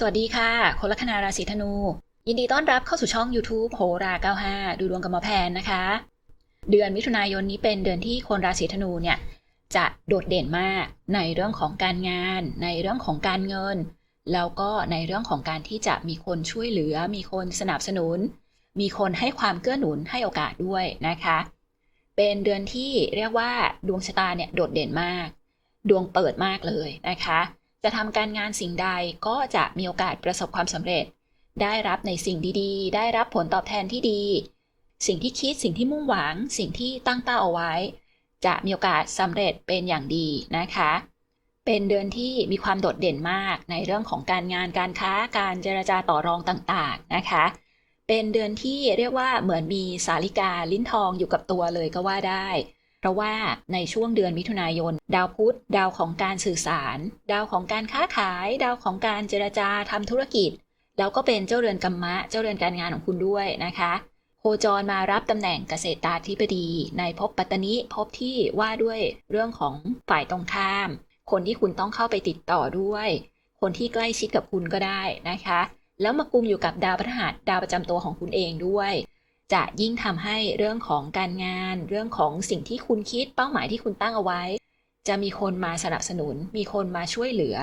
สวัสดีค่ะ คนลัคนาราศีธนู ยินดีต้อนรับเข้าสู่ช่อง YouTube โหรา 95 ดูดวงกับหมอแพนนะคะ เดือนมิถุนายนนี้เป็นเดือนที่คนราศีธนูเนี่ย จะโดดเด่นมากในเรื่องของการงาน ในเรื่องของการเงิน แล้วก็ในเรื่องของการที่จะมีคนช่วยเหลือ มีคนสนับสนุน มีคนให้ความเกื้อหนุนให้โอกาสด้วยนะคะ เป็นเดือนที่เรียกว่าดวงชะตาเนี่ยโดดเด่นมาก ดวงเปิดมากเลยนะคะ จะทำการงานสิ่งใดก็จะมีโอกาสประสบความสำเร็จ ได้รับในสิ่งดีๆ ได้รับผลตอบแทนที่ดี สิ่งที่คิดสิ่งที่มุ่งหวัง สิ่งที่ตั้งเป้าเอาไว้ จะมีโอกาสสำเร็จเป็นอย่างดีนะคะ เป็นเดือนที่มีความโดดเด่นมากในเรื่องของการงานการค้าการเจรจาต่อรองต่างๆนะคะ เป็นเดือนที่เรียกว่าเหมือนมีสาลิกาลิ้นทองอยู่กับตัวเลยก็ว่าได้ เพราะว่าในช่วงเดือนมิถุนายน ดาวพุธ ดาวของการสื่อสาร ดาวของการค้าขาย ดาวของการเจรจาทำธุรกิจ แล้วก็เป็นเจ้าเรือนกรรมะ เจ้าเรือนการงานของคุณด้วยนะคะโคจรมารับตำแหน่งเกษตราธิบดี ในภพปัตตนิภพที่ว่าด้วยเรื่องของฝ่ายตรงข้าม คนที่คุณต้องเข้าไปติดต่อด้วย คนที่ใกล้ชิดกับคุณก็ได้นะคะ แล้วมากุมอยู่กับดาวพฤหัสดาวประจำตัวของคุณเองด้วย จะยิ่งทำให้เรื่องของการงาน เรื่องของสิ่งที่คุณคิดเป้าหมายที่คุณตั้งเอาไว้ จะมีคนมาสนับสนุน มีคนมาช่วยเหลือ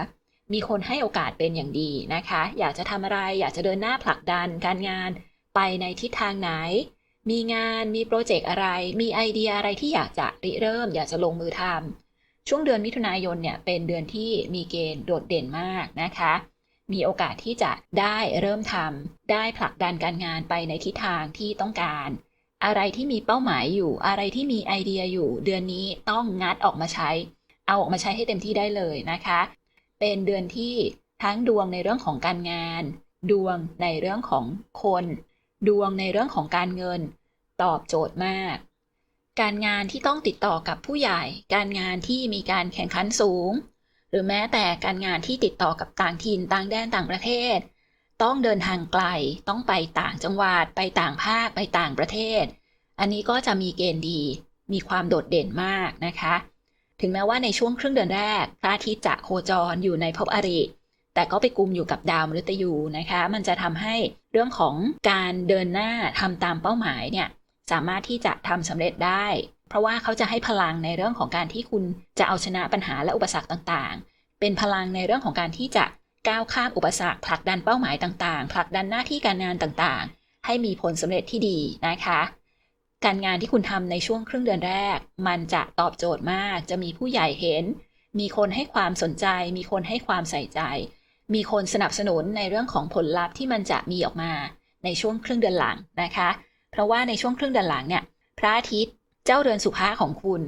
มีคนให้โอกาสเป็นอย่างดีนะคะ อยากจะทำอะไรอยากจะเดินหน้าผลักดันการงานไปในทิศทางไหน มีงานมีโปรเจกต์อะไร มีไอเดียอะไรที่อยากจะริเริ่ม อยากจะลงมือทำช่วงเดือนมิถุนายนเนี่ยเป็นเดือนที่มีเกณฑ์โดดเด่นมากนะคะ มีโอกาสที่จะได้เริ่มทำได้ผลักดันการงานไปในทิศทางที่ต้องการ อะไรที่มีเป้าหมายอยู่ อะไรที่มีไอเดียอยู่ เดือนนี้ต้องงัดออกมาใช้ เอาออกมาใช้ให้เต็มที่ได้เลยนะคะ เป็นเดือนที่ทั้งดวงในเรื่องของการงาน ดวงในเรื่องของคน ดวงในเรื่องของการเงิน ตอบโจทย์มาก การงานที่ต้องติดต่อกับผู้ใหญ่ การงานที่มีการแข่งขันสูง รือแม้แต่การงานที่ติดต่อกับต่างถิ่นต่างแดนต่างประเทศ ต้องเดินทางไกล ต้องไปต่างจังหวัด ไปต่างภาค ไปต่างประเทศ อันนี้ก็จะมีเกณฑ์ดี มีความโดดเด่นมากนะคะ ถึงแม้ว่าในช่วงครึ่งเดือนแรกพระอาทิตย์จะโคจรอยู่ในภพอริแต่ก็ไปกุมอยู่กับดาวมฤตยูนะคะ มันจะทำให้เรื่องของการเดินหน้าทำตามเป้าหมายเนี่ยสามารถที่จะทำสำเร็จได้ เพราะว่าเขาจะให้พลังในเรื่องของการที่คุณจะเอาชนะปัญหาและอุปสรรคต่างๆ เป็นพลังในเรื่องของการที่จะก้าวข้ามอุปสรรคผลักดันเป้าหมายต่างๆ ผลักดันหน้าที่การงานต่างๆ ให้มีผลสำเร็จที่ดีนะคะ การงานที่คุณทำในช่วงครึ่งเดือนแรก มันจะตอบโจทย์มาก จะมีผู้ใหญ่เห็น มีคนให้ความสนใจ มีคนให้ความใส่ใจ มีคนสนับสนุนในเรื่องของผลลัพธ์ที่มันจะมีออกมาในช่วงครึ่งเดือนหลังนะคะ เพราะว่าในช่วงครึ่งเดือนหลังเนี่ยพระอาทิตย์ เจ้าเรือนสุภาของคุณ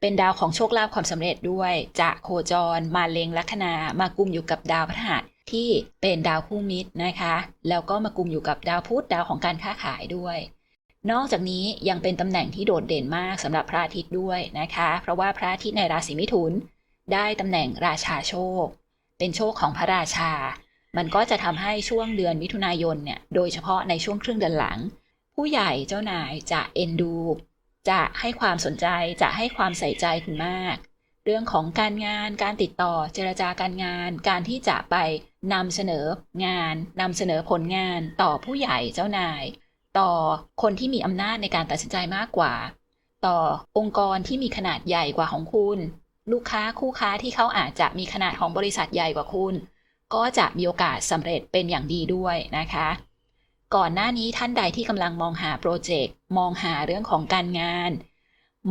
เป็นดาวของโชคลาภความสำเร็จด้วย จะโคจร มาเลงลัคนามากุมอยู่กับดาวพฤหัสที่เป็นดาวคู่มิตรนะคะ แล้วก็มากุมอยู่กับดาวพุธดาวของการค้าขายด้วย นอกจากนี้ยังเป็นตำแหน่งที่โดดเด่นมากสำหรับพระอาทิตย์ด้วยนะคะ เพราะว่าพระอาทิตย์ในราศีมิถุน ได้ตำแหน่งราชาโชค เป็นโชคของพระราชา มันก็จะทำให้ช่วงเดือนมิถุนายนเนี่ย โดยเฉพาะในช่วงครึ่งเดือนหลัง ผู้ใหญ่เจ้านายจะเอ็นดู จะให้ความสนใจจะให้ความใส่ใจคุณมาก เรื่องของการงานการติดต่อเจรจาการงาน การที่จะไปนำเสนองานนำเสนอผลงานต่อผู้ใหญ่เจ้านาย ต่อคนที่มีอำนาจในการตัดสินใจมากกว่า ต่อองค์กรที่มีขนาดใหญ่กว่าของคุณ ลูกค้าคู่ค้าที่เขาอาจจะมีขนาดของบริษัทใหญ่กว่าคุณ ก็จะมีโอกาสสำเร็จเป็นอย่างดีด้วยนะคะ ก่อนหน้านี้ท่านใดที่กำลังมองหาโปรเจกต์มองหาเรื่องของการงาน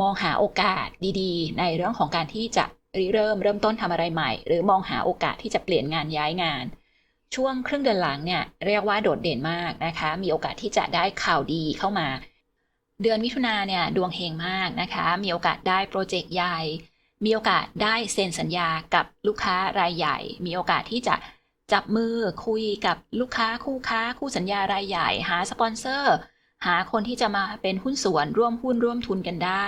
มองหาโอกาสดีๆ ในเรื่องของการที่จะริเริ่มเริ่มต้นทำอะไรใหม่ หรือมองหาโอกาสที่จะเปลี่ยนงานย้ายงาน ช่วงครึ่งเดือนหลังเนี่ยเรียกว่าโดดเด่นมากนะคะ มีโอกาสที่จะได้ข่าวดีเข้ามา เดือนมิถุนาเนี่ยดวงเฮงมากนะคะ มีโอกาสได้โปรเจกต์ใหญ่ มีโอกาสได้เซ็นสัญญากับลูกค้ารายใหญ่ มีโอกาสที่จะ จับมือคุยกับลูกค้าคู่ค้า คู่สัญญารายใหญ่ หาสปอนเซอร์ หาคนที่จะมาเป็นหุ้นส่วนร่วมหุ้นร่วมทุนกันได้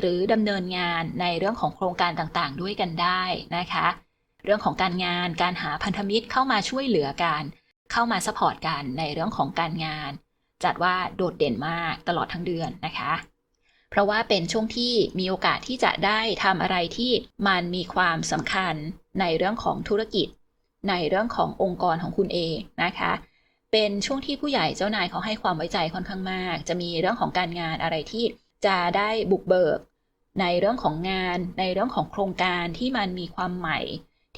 หรือดำเนินงานในเรื่องของโครงการต่างๆ ด้วยกันได้นะคะ เรื่องของการงานการหาพันธมิตรเข้ามาช่วยเหลือกัน เข้ามาสปอร์ตกันในเรื่องของการงาน จัดว่าโดดเด่นมากตลอดทั้งเดือนนะคะ เพราะว่าเป็นช่วงที่มีโอกาสที่จะได้ทำอะไรที่มันมีความสำคัญในเรื่องของธุรกิจ ในเรื่องขององค์กรของคุณเองนะคะ เป็นช่วงที่ผู้ใหญ่เจ้านายเขาให้ความไว้ใจค่อนข้างมาก จะมีเรื่องของการงานอะไรที่จะได้บุกเบิก ในเรื่องของงาน ในเรื่องของโครงการที่มันมีความใหม่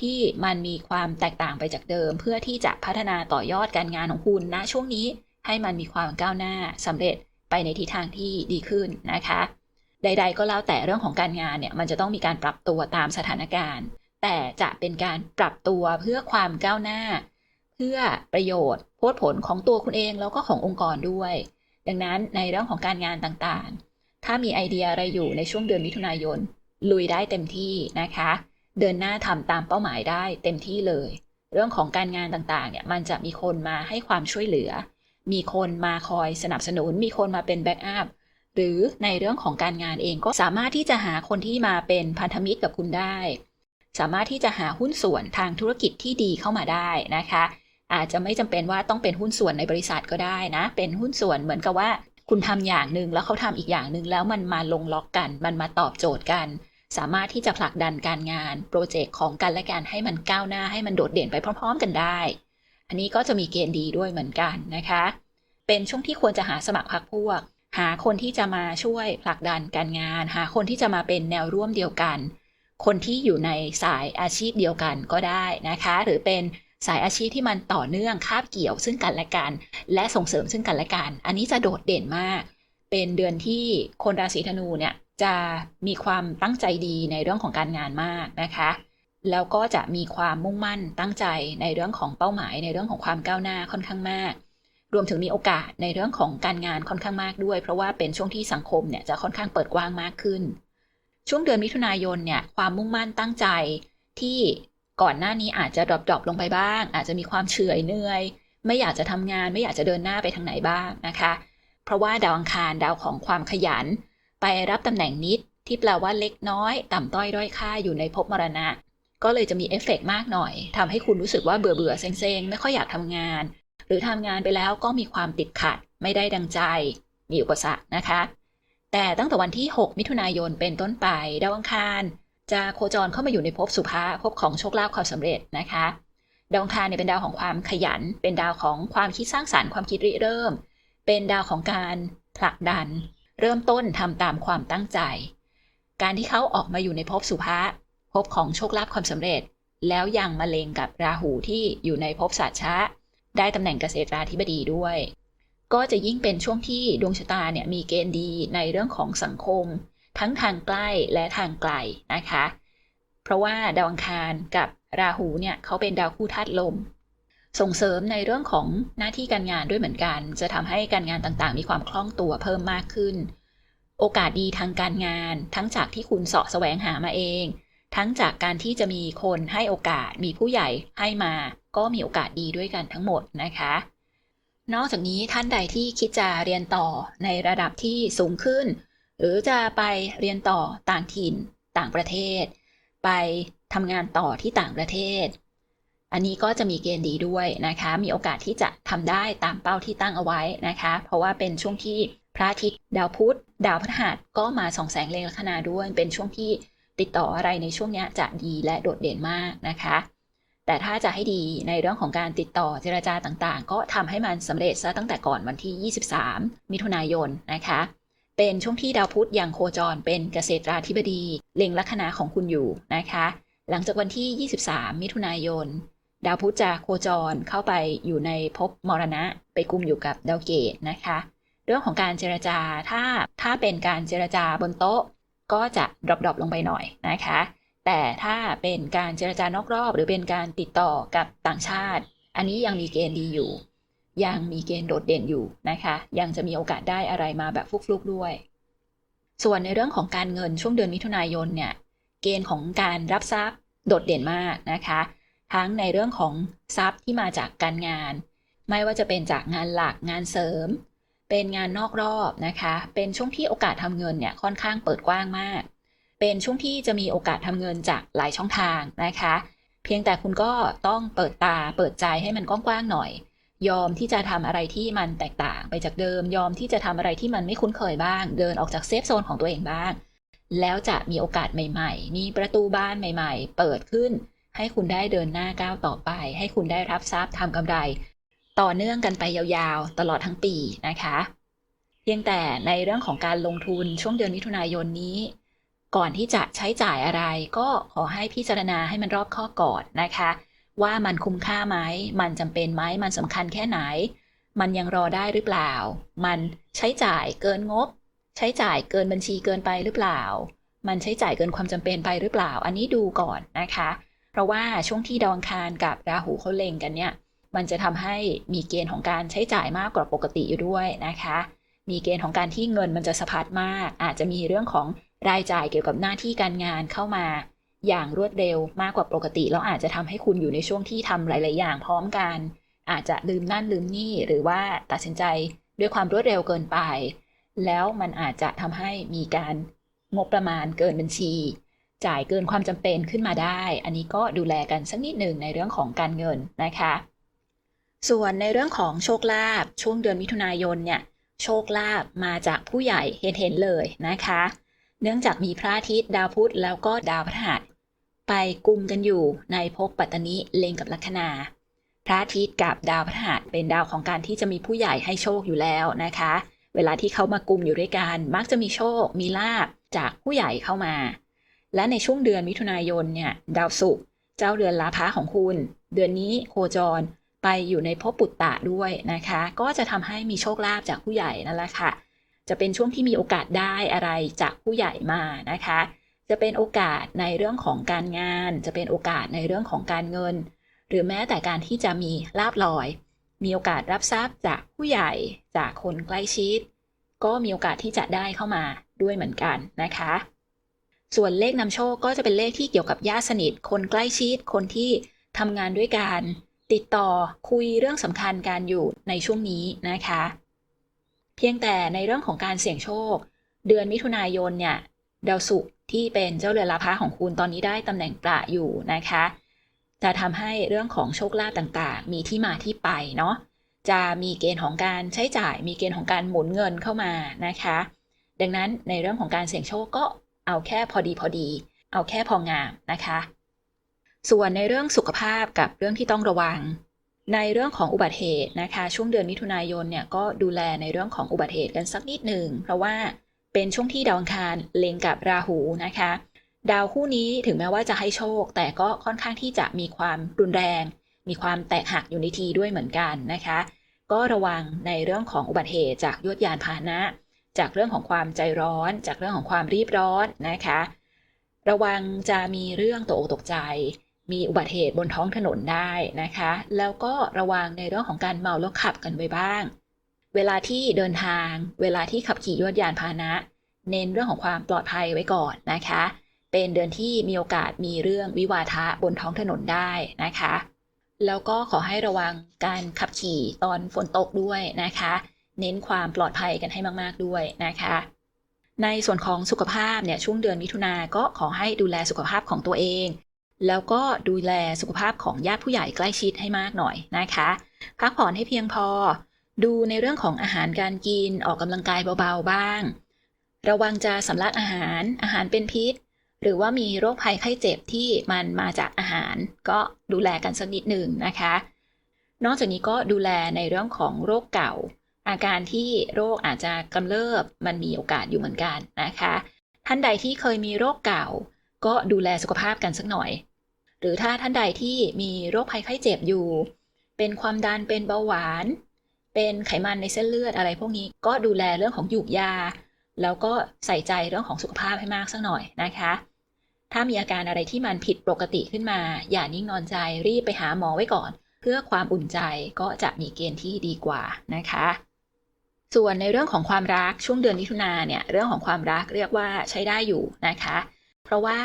ที่มันมีความแตกต่างไปจากเดิม เพื่อที่จะพัฒนาต่อยอดการงานของคุณณช่วงนี้ให้มันมีความก้าวหน้าสำเร็จไปในทิศทางที่ดีขึ้นนะคะ ใด ๆ ก็แล้วแต่เรื่องของการงานเนี่ยมันจะต้องมีการปรับตัวตามสถานการณ์ แต่จะเป็นการปรับตัวเพื่อความก้าวหน้า เพื่อประโยชน์โพดผลของตัวคุณเองแล้วก็ขององค์กรด้วย ดังนั้นในเรื่องของการงานต่างๆ ถ้ามีไอเดียอะไรอยู่ในช่วงเดือนมิถุนายน ลุยได้เต็มที่นะคะ เดินหน้าทำตามเป้าหมายได้เต็มที่เลย เรื่องของการงานต่างๆเนี่ยมันจะมีคนมาให้ความช่วยเหลือ มีคนมาคอยสนับสนุน มีคนมาเป็นแบ็กอัพหรือในเรื่องของการงานเองก็สามารถที่จะหาคนที่มาเป็นพันธมิตรกับคุณได้ สามารถที่จะหาหุ้นส่วนทางธุรกิจที่ดีเข้ามาได้นะคะ อาจจะไม่จำเป็นว่าต้องเป็นหุ้นส่วนในบริษัทก็ได้นะ เป็นหุ้นส่วนเหมือนกับว่า คุณทำอย่างหนึ่งแล้วเขาทำอีกอย่างหนึ่งแล้วมันมาลงล็อกกัน มันมาตอบโจทย์กัน สามารถที่จะผลักดันการงานโปรเจกต์ของกันและกันให้มันก้าวหน้าให้มันโดดเด่นไปพร้อม ๆ กันได้ อันนี้ก็จะมีเกณฑ์ดีด้วยเหมือนกันนะคะ เป็นช่วงที่ควรจะหาสมัครพรรคพวก หาคนที่จะมาช่วยผลักดันการงาน หาคนที่จะมาเป็นแนวร่วมเดียวกัน คนที่อยู่ในสายอาชีพเดียวกันก็ได้นะคะ หรือเป็นสายอาชีพที่มันต่อเนื่องคาบเกี่ยวซึ่งกันและกัน และส่งเสริมซึ่งกันและกัน อันนี้จะโดดเด่นมาก เป็นเดือนที่คนราศีธนูเนี่ยจะมีความตั้งใจดีในเรื่องของการงานมากนะคะ แล้วก็จะมีความมุ่งมั่นตั้งใจในเรื่องของเป้าหมาย ในเรื่องของความก้าวหน้าค่อนข้างมาก รวมถึงมีโอกาสในเรื่องของการงานค่อนข้างมากด้วย เพราะว่าเป็นช่วงที่สังคมเนี่ยจะค่อนข้างเปิดกว้างมากขึ้น ช่วงเดือนมิถุนายนเนี่ยความมุ่งมั่นตั้งใจที่ก่อนหน้านี้อาจจะดรอปๆลงไปบ้าง อาจจะมีความเฉื่อยเหนื่อย ไม่อยากจะทำงานไม่อยากจะเดินหน้าไปทางไหนบ้างนะคะ เพราะว่าดาวอังคารดาวของความขยัน ไปรับตำแหน่งนิดที่แปลว่าเล็กน้อย ต่ำต้อยด้อยค่าอยู่ในภพมรณะ ก็เลยจะมีเอฟเฟกมากหน่อยทำให้คุณรู้สึกว่าเบื่อเบื่อๆเซ็งๆ ไม่ค่อยอยากทำงาน หรือทำงานไปแล้วก็มีความติดขัด ไม่ได้ดังใจ มีอุปสรรคนะคะ แต่ตั้งแต่วันที่ 6 มิถุนายนเป็นต้นไปดาวอังคาร จะโคจรเข้ามาอยู่ในภพสุภาภพของโชคลาภความสำเร็จนะคะดาวอังคารเนี่ยเป็นดาวของความขยัน เป็นดาวของความคิดสร้างสารรค์ความคิดริเริ่ม เป็นดาวของการผลักดัน เริ่มต้นทำตามความตั้งใจ การที่เขาออกมาอยู่ในภพสุภาภพของโชคลาภความสำเร็จ แล้วยังมาเลงกับราหูที่อยู่ในภพสัตชะได้ตำแหน่งเกษตราธิบดีด้วย ก็จะยิ่งเป็นช่วงที่ดวงชะตาเนี่ยมีเกณฑ์ดีในเรื่องของสังคม ทั้งทางใกล้และทางไกลนะคะ เพราะว่าดาวอังคารกับราหูเนี่ยเขาเป็นดาวคู่ธาตุลม ส่งเสริมในเรื่องของหน้าที่การงานด้วยเหมือนกัน จะทำให้การงานต่างๆ มีความคล่องตัวเพิ่มมากขึ้น โอกาสดีทางการงาน ทั้งจากที่คุณเสาะแสวงหามาเอง ทั้งจากการที่จะมีคนให้โอกาสมีผู้ใหญ่ให้มา ก็มีโอกาสดีด้วยกันทั้งหมดนะคะ นอกจากนี้ท่านใดที่คิดจะเรียนต่อในระดับที่สูงขึ้น หรือจะไปเรียนต่อต่างถิ่นต่างประเทศ ไปทำงานต่อที่ต่างประเทศ อันนี้ก็จะมีเกณฑ์ดีด้วยนะคะ มีโอกาสที่จะทำได้ตามเป้าที่ตั้งเอาไว้นะคะ เพราะว่าเป็นช่วงที่พระอาทิตย์ดาวพุธดาวพฤหัสก็มาส่องแสงเลงลัคนาด้วย เป็นช่วงที่ติดต่ออะไรในช่วงนี้จะดีและโดดเด่นมากนะคะ แต่ถ้าจะให้ดีในเรื่องของการติดต่อเจรจาต่างๆ ก็ทำให้มันสำเร็จซะตั้งแต่ก่อนวันที่ 23 มิถุนายนนะคะ เป็นช่วงที่ดาวพุธยังโคจรเป็นเกษตราธิบดี เล็งลัคนาของคุณอยู่นะคะ หลังจากวันที่ 23 มิถุนายน ดาวพุธจะโคจรเข้าไปอยู่ในภพมรณะ ไปกุมอยู่กับดาวเกตนะคะ เรื่องของการเจรจาถ้าถ้าเป็นการเจรจาบนโต๊ะ ก็จะดรอปๆลงไปหน่อยนะคะ แต่ถ้าเป็นการเจรจานอกรอบ หรือเป็นการติดต่อกับต่างชาติ อันนี้ยังมีเกณฑ์ดีอยู่ ยังมีเกณฑ์โดดเด่นอยู่นะคะ ยังจะมีโอกาสได้อะไรมาแบบฟลุกๆด้วย ส่วนในเรื่องของการเงินช่วงเดือนมิถุนายนเนี่ย เกณฑ์ของการรับทรัพย์โดดเด่นมากนะคะ ทั้งในเรื่องของทรัพย์ที่มาจากการงาน ไม่ว่าจะเป็นจากงานหลักงานเสริม เป็นงานนอกรอบนะคะ เป็นช่วงที่โอกาสทำเงินเนี่ยค่อนข้างเปิดกว้างมาก เป็นช่วงที่จะมีโอกาสทำเงินจากหลายช่องทางนะคะ เพียงแต่คุณก็ต้องเปิดตาเปิดใจให้มันกว้างๆหน่อย ยอมที่จะทำอะไรที่มันแตกต่างไปจากเดิม ยอมที่จะทำอะไรที่มันไม่คุ้นเคยบ้าง เดินออกจากเซฟโซนของตัวเองบ้าง แล้วจะมีโอกาสใหม่ ๆ มีประตูบ้านใหม่ ๆ เปิดขึ้น ให้คุณได้เดินหน้าก้าวต่อไป ให้คุณได้รับทรัพย์ทำกำไร ต่อเนื่องกันไปยาวๆ ตลอดทั้งปีนะคะเพียงแต่ในเรื่องของการลงทุนช่วงเดือนมิถุนายนนี้ ก่อนที่จะใช้จ่ายอะไร ก็ขอให้พิจารณาให้มันรอบข้อก่อนนะคะ ว่ามันคุ้มค่าไหม มันจำเป็นไหม มันสำคัญแค่ไหน มันยังรอได้หรือเปล่า มันใช้จ่ายเกินงบ ใช้จ่ายเกินบัญชีเกินไปหรือเปล่า มันใช้จ่ายเกินความจำเป็นไปหรือเปล่า อันนี้ดูก่อนนะคะ เพราะว่าช่วงที่ดองคารกับราหูเขาเล็งกันเนี่ย มันจะทำให้มีเกณฑ์ของการใช้จ่ายมากกว่าปกติอยู่ด้วยนะคะ มีเกณฑ์ของการที่เงินมันจะสะพัดมาก อาจจะมีเรื่องของ รายจ่ายเกี่ยวกับหน้าที่การงานเข้ามา อย่างรวดเร็วมากกว่าปกติแล้วอาจจะทำให้คุณอยู่ในช่วงที่ทำหลาย ๆ อย่างพร้อมกัน อาจจะลืมนั่นลืมนี่หรือว่าตัดสินใจด้วยความรวดเร็วเกินไป แล้วมันอาจจะทำให้มีการงบประมาณเกินบัญชี จ่ายเกินความจำเป็นขึ้นมาได้ อันนี้ก็ดูแลกันสักนิดหนึ่งในเรื่องของการเงินนะคะ ส่วนในเรื่องของโชคลาภช่วงเดือนมิถุนายนเนี่ยโชคลาภมาจากผู้ใหญ่เห็นเห็นเลยนะคะ เนื่องจากมีพระอาทิตย์ดาวพุธแล้วก็ดาวพฤหัสไปกุมกันอยู่ในภพปัตตนิเลงกับลัคนา พระอาทิตย์กับดาวพฤหัสเป็นดาวของการที่จะมีผู้ใหญ่ให้โชคอยู่แล้วนะคะ เวลาที่เขามากุมอยู่ด้วยกันมักจะมีโชค มีลาบจากผู้ใหญ่เข้ามา และในช่วงเดือนมิถุนายนเนี่ยดาวศุกร์เจ้าเดือนลาภะของคุณ เดือนนี้โคจรไปอยู่ในภพปุตตะด้วยนะคะ ก็จะทำให้มีโชคลาภจากผู้ใหญ่นั่นแหละค่ะ จะเป็นช่วงที่มีโอกาสได้อะไรจากผู้ใหญ่มานะคะ จะเป็นโอกาสในเรื่องของการงาน จะเป็นโอกาสในเรื่องของการเงิน หรือแม้แต่การที่จะมีลาบลอย มีโอกาสรับทรัพย์จากผู้ใหญ่จากคนใกล้ชิด ก็มีโอกาสที่จะได้เข้ามาด้วยเหมือนกันนะคะ ส่วนเลขนำโชคก็จะเป็นเลขที่เกี่ยวกับญาติสนิท คนใกล้ชิด คนที่ทำงานด้วยกันติดต่อคุยเรื่องสำคัญการอยู่ในช่วงนี้นะคะ เพียงแต่ในเรื่องของการเสี่ยงโชค เดือนมิถุนายนเนี่ยดาวศุกร์ที่เป็นเจ้าเรือนลาภะของคุณตอนนี้ได้ตำแหน่งประอยู่นะคะ จะทำให้เรื่องของโชคลาภต่างๆ มีที่มาที่ไปเนาะจะมีเกณฑ์ของการใช้จ่าย มีเกณฑ์ของการหมุนเงินเข้ามานะคะ ดังนั้นในเรื่องของการเสี่ยงโชคก็เอาแค่พอดีพอดี เอาแค่พองามนะคะ ส่วนในเรื่องสุขภาพกับเรื่องที่ต้องระวัง ในเรื่องของอุบัติเหตุนะคะ ช่วงเดือนมิถุนายนเนี่ยก็ดูแลในเรื่องของอุบัติเหตุกันสักนิดหนึ่งเพราะว่าเป็นช่วงที่ดาวอังคารเล็งกับราหูนะคะ ดาวคู่นี้ถึงแม้ว่าจะให้โชค แต่ก็ค่อนข้างที่จะมีความรุนแรง มีความแตกหักอยู่ในทีด้วยเหมือนกันนะคะ ก็ระวังในเรื่องของอุบัติเหตุจากยวดยานพาหนะ จากเรื่องของความใจร้อน จากเรื่องของความรีบร้อนนะคะ ระวังจะมีเรื่องตกอกตกใจ มีอุบัติเหตุบนท้องถนนได้นะคะ แล้วก็ระวังในเรื่องของการเมาแล้วขับกันไว้บ้าง เวลาที่เดินทาง เวลาที่ขับขี่ยวดยานพาหนะ เน้นเรื่องของความปลอดภัยไว้ก่อนนะคะ เป็นเดือนที่มีโอกาสมีเรื่องวิวาทะบนท้องถนนได้นะคะ แล้วก็ขอให้ระวังการขับขี่ตอนฝนตกด้วยนะคะ เน้นความปลอดภัยกันให้มาก ๆด้วยนะคะในส่วนของสุขภาพเนี่ยช่วงเดือนมิถุนาก็ขอให้ดูแลสุขภาพของตัวเอง แล้วก็ดูแลสุขภาพของญาติผู้ใหญ่ใกล้ชิดให้มากหน่อยนะคะ พักผ่อนให้เพียงพอ ดูในเรื่องของอาหารการกินออกกำลังกายเบาๆบ้าง ระวังจะสำลักอาหารอาหารเป็นพิษ หรือว่ามีโรคภัยไข้เจ็บที่มันมาจากอาหาร ก็ดูแลกันสักนิดหนึ่งนะคะ นอกจากนี้ก็ดูแลในเรื่องของโรคเก่า อาการที่โรคอาจจะกำเริบมันมีโอกาสอยู่เหมือนกันนะคะ ท่านใดที่เคยมีโรคเก่า ก็ดูแลสุขภาพกันสักหน่อย หรือถ้าท่านใดที่มีโรคภัยไข้เจ็บอยู่ เป็นความดันเป็นเบาหวาน เป็นไขมันในเส้นเลือดอะไรพวกนี้ก็ดูแลเรื่องของหยูกยา แล้วก็ใส่ใจเรื่องของสุขภาพให้มากสักหน่อยนะคะ ถ้ามีอาการอะไรที่มันผิดปกติขึ้นมา อย่านิ่งนอนใจรีบไปหาหมอไว้ก่อน เพื่อความอุ่นใจก็จะมีเกณฑ์ที่ดีกว่านะคะส่วนในเรื่องของความรักช่วงเดือนมิถุนาเนี่ยเรื่องของความรักเรียกว่าใช้ได้อยู่นะคะ เพราะว่า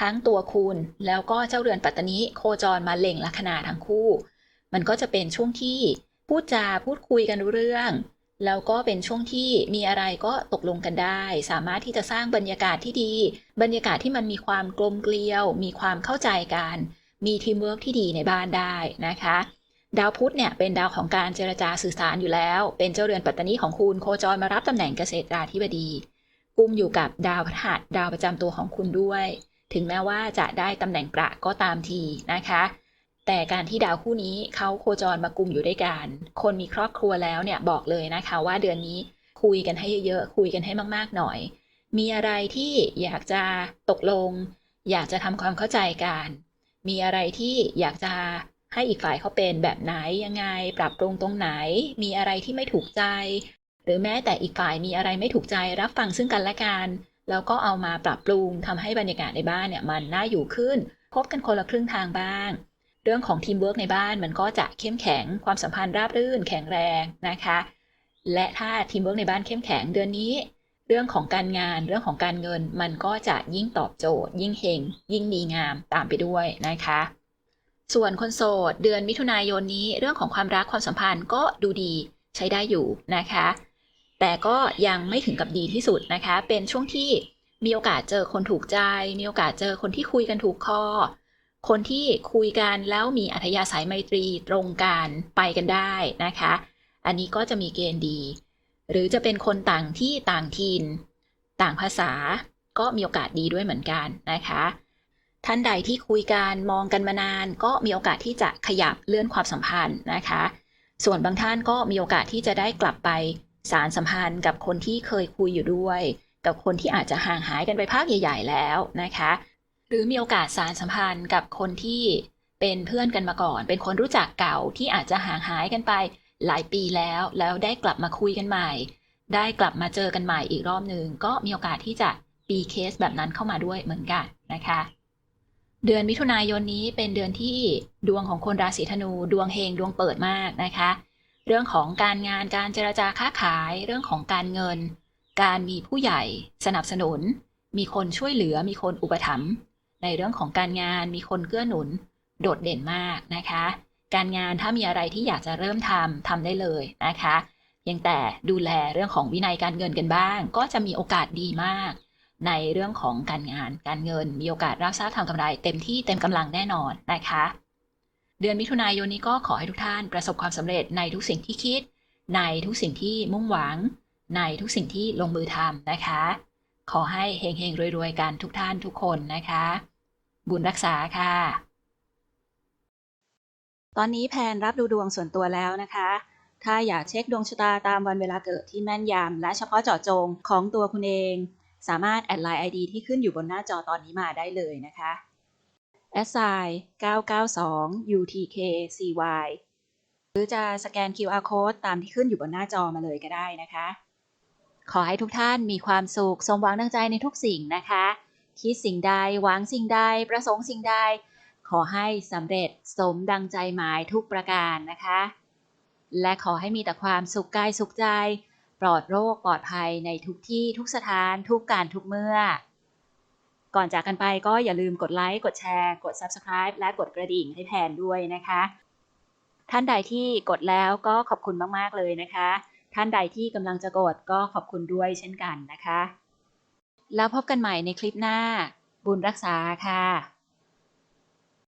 ทั้งตัวคุณแล้วก็เจ้าเรือนปัตตานิโคจรมาเล็งลัคนาทั้งคู่ มันก็จะเป็นช่วงที่พูดจาพูดคุยกันรู้เรื่อง แล้วก็เป็นช่วงที่มีอะไรก็ตกลงกันได้ สามารถที่จะสร้างบรรยากาศที่ดี บรรยากาศที่มันมีความกลมเกลียว มีความเข้าใจกันมีทีมเวิร์กที่ดีในบ้านได้นะคะดาวพุธเนี่ยเป็นดาวของการเจรจาสื่อสารอยู่แล้ว เป็นเจ้าเรือนปัตตานีของคุณโคจรมารับตำแหน่งเกษตราธิบดี กุมอยู่กับดาวพฤหัสดาวประจำตัวของคุณด้วย ถึงแม้ว่าจะได้ตำแหน่งประก็ตามทีนะคะ แต่การที่ดาวคู่นี้เขาโคจรมากลุ่มอยู่ด้วยกัน คนมีครอบครัวแล้วเนี่ยบอกเลยนะคะ ว่าเดือนนี้คุยกันให้เยอะๆคุยกันให้มาก ๆ หน่อย มีอะไรที่อยากจะตกลง อยากจะทำความเข้าใจกัน มีอะไรที่อยากจะให้อีกฝ่ายเขาเป็นแบบไหนยังไง ปรับปรุงตรงไหน มีอะไรที่ไม่ถูกใจ หรือแม้แต่อีกฝ่ายมีอะไรไม่ถูกใจรับฟังซึ่งกันและกัน แล้วก็เอามาปรับปรุงทำให้บรรยากาศในบ้านเนี่ยมันน่าอยู่ขึ้น พบกันคนละครึ่งทางบ้าง เรื่องของทีมเวิร์กในบ้านมันก็จะเข้มแข็ง ความสัมพันธ์ราบรื่น แข็งแรงนะคะ และถ้าทีมเวิร์กในบ้านเข้มแข็งเดือนนี้ เรื่องของการงานเรื่องของการเงินมันก็จะยิ่งตอบโจทย์ ยิ่งเฮงยิ่งดีงามตามไปด้วยนะคะส่วนคนโสดเดือนมิถุนายนนี้เรื่องของความรักความสัมพันธ์ก็ดูดีใช้ได้อยู่นะคะ แต่ก็ยังไม่ถึงกับดีที่สุดนะคะ เป็นช่วงที่มีโอกาสเจอคนถูกใจ มีโอกาสเจอคนที่คุยกันถูกคอ คนที่คุยกันแล้วมีอัธยาศัยไมตรีตรงกันไปกันได้นะคะ อันนี้ก็จะมีเกณฑ์ดี หรือจะเป็นคนต่างที่ต่างถิ่นต่างภาษาก็มีโอกาสดีด้วยเหมือนกันนะคะ ท่านใดที่คุยกันมองกันมานาน ก็มีโอกาสที่จะขยับเลื่อนความสัมพันธ์นะคะ ส่วนบางท่านก็มีโอกาสที่จะได้กลับไป สารสัมพันธ์กับคนที่เคยคุยอยู่ด้วย กับคนที่อาจจะห่างหายกันไปพักใหญ่ ๆ แล้วนะคะ หรือมีโอกาสสารสัมพันธ์กับคนที่เป็นเพื่อนกันมาก่อน เป็นคนรู้จักเก่าที่อาจจะห่างหายกันไปหลายปีแล้ว แล้วได้กลับมาคุยกันใหม่ ได้กลับมาเจอกันใหม่อีกรอบหนึ่งก็มีโอกาสที่จะปีเคสแบบนั้นเข้ามาด้วยเหมือนกันนะคะ เดือนมิถุนายนนี้เป็นเดือนที่ดวงของคนราศีธนูดวงเฮงดวงเปิดมากนะคะ เรื่องของการงานการเจรจาค้าขาย เรื่องของการเงิน การมีผู้ใหญ่ สนับสนุน มีคนช่วยเหลือมีคนอุปถัมภ์ในเรื่องของการงานมีคนเกื้อหนุน โดดเด่นมากนะคะ การงานถ้ามีอะไรที่อยากจะเริ่มทำทำได้เลยนะคะเพียงแต่ดูแลเรื่องของวินัยการเงินกันบ้าง ก็จะมีโอกาสดีมาก ในเรื่องของการงานการเงิน มีโอกาสรับทรัพย์ทำกำไร เต็มที่เต็มกำลังแน่นอนนะคะ เดือนมิถุนายนนี้ก็ขอให้ทุกท่านประสบความสำเร็จในทุกสิ่งที่คิด ในทุกสิ่งที่มุ่งหวัง ในทุกสิ่งที่ลงมือทำนะคะ ขอให้เฮงๆรวยๆกันทุกท่านทุกคนนะคะ บุญรักษาค่ะ ตอนนี้แพนรับดูดวงส่วนตัวแล้วนะคะ ถ้าอยากเช็คดวงชะตาตามวันเวลาเกิดที่แม่นยำและเฉพาะเจาะจงของตัวคุณเอง สามารถแอดไลน์ ID ที่ขึ้นอยู่บนหน้าจอตอนนี้มาได้เลยนะคะ s i 992 UTKCY หรือจะสแกน QR code ตามที่ขึ้นอยู่บนหน้าจอมาเลยก็ได้นะคะ ขอให้ทุกท่านมีความสุข สมหวังดังใจในทุกสิ่งนะคะ คิดสิ่งใด หวังสิ่งใด ประสงค์สิ่งใด ขอให้สำเร็จสมดังใจหมายทุกประการนะคะ และขอให้มีแต่ความสุขกายสุขใจ ปลอดโรคปลอดภัยในทุกที่ทุกสถานทุกการทุกเมื่อ ก่อนจากกันไปก็อย่าลืมกดไลค์กดแชร์ กด Subscribe และกดกระดิ่งให้แทนด้วยนะคะ ท่านใดที่กดแล้วก็ขอบคุณมากๆเลยนะคะ ท่านใดที่กำลังจะกดก็ขอบคุณด้วยเช่นกันนะคะ แล้วพบกันใหม่ในคลิปหน้า บุญรักษาค่ะ